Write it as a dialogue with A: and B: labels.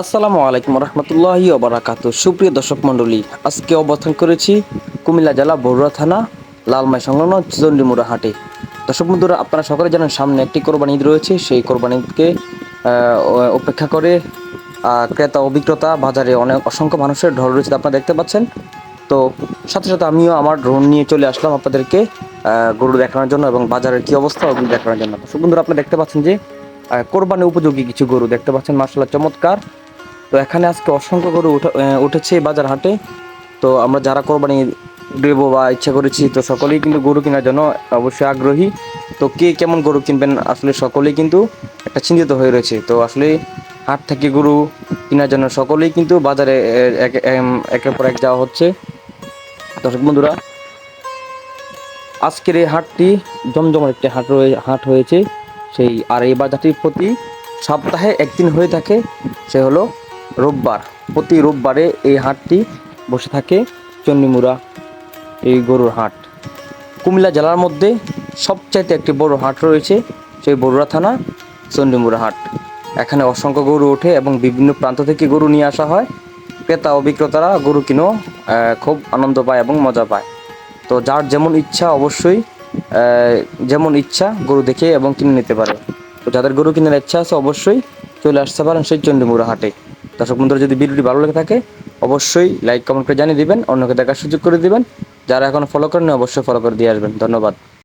A: আসসালামু আলাইকুম রহমতুল্লাহি ওবরাকাত সুপ্রিয় দর্শক মণ্ডলী, আজকে অবস্থান করেছি কুমিল্লা জেলা বড়ুয়া থানা, লালমাই সংলগ্ন চন্ডিমুড়া হাটে। দর্শক বন্ধুরা, আপনারা সকলে জানেন সামনে একটি কোরবানি ঈদ রয়েছে। সেই কোরবানিকে উপেক্ষা করে ক্রেতা অভিজ্ঞতা বাজারে অনেক অসংখ্য মানুষের ঢল রয়েছে আপনারা দেখতে পাচ্ছেন। তো সাথে সাথে আমিও আমার ড্রোন নিয়ে চলে আসলাম আপনাদেরকে গরু দেখানোর জন্য এবং বাজারের কি অবস্থা ওগুলো দেখানোর জন্য। দর্শক বন্ধুরা, আপনারা দেখতে পাচ্ছেন যে কোরবানি উপযোগী কিছু গরু দেখতে পাচ্ছেন। মার্শাল্লাহ চমৎকার। তো এখানে আজকে অসংখ্য গরু উঠে- উঠেছে বাজার হাটে। তো আমরা যারা কোরবানি দেবো বা ইচ্ছা করেছি, তো সকলেই কিন্তু গরু কেনার জন্য অবশ্যই আগ্রহী। তো কে কেমন গরু কিনবেন? আসলে সকলেই কিন্তু একটা চিন্তিত হয়ে রয়েছে। তো আসলে হাট থেকে গরু কেনার জন্য সকলেই কিন্তু বাজারে একের পর এক যাওয়া হচ্ছে। দর্শক বন্ধুরা, আজকের এই হাটটি জমজমার একটি হাট রয়ে হাট হয়েছে। সেই আর এই বাজারটির প্রতি সপ্তাহে একদিন হয়ে থাকে। সে হলো রোববার, প্রতি রোববারে এই হাটটি বসে থাকে চন্ডিমুড়া, এই গরুর হাট। কুমিল্লা জেলার মধ্যে সবচাইতে একটি বড় হাট রয়েছে, সেই বড়ুয়া থানা, চন্ডিমুড়া হাট। এখানে অসংখ্য গরু ওঠে এবং বিভিন্ন প্রান্ত থেকে গরু নিয়ে আসা হয়। ক্রেতা ও বিক্রেতারা গরু কিনেও খুব আনন্দ পায় এবং মজা পায়। তো যার যেমন ইচ্ছা অবশ্যই যেমন ইচ্ছা গরু দেখে এবং কিনে নিতে পারে। তো যাদের গরু কেনার ইচ্ছা আছে অবশ্যই চলে আসতে পারেন সেই চন্ডিমুড়া হাটে। দর্শক বন্ধুরা, যদি ভিডিওটি ভালো লেগে থাকে, অবশ্যই লাইক কমেন্ট করে জানিয়ে দিবেন, অন্যকে দেখার সুযোগ করে দিবেন। যারা এখন ফলো করেন অবশ্যই ফলো করে দিয়ে আসবেন। ধন্যবাদ।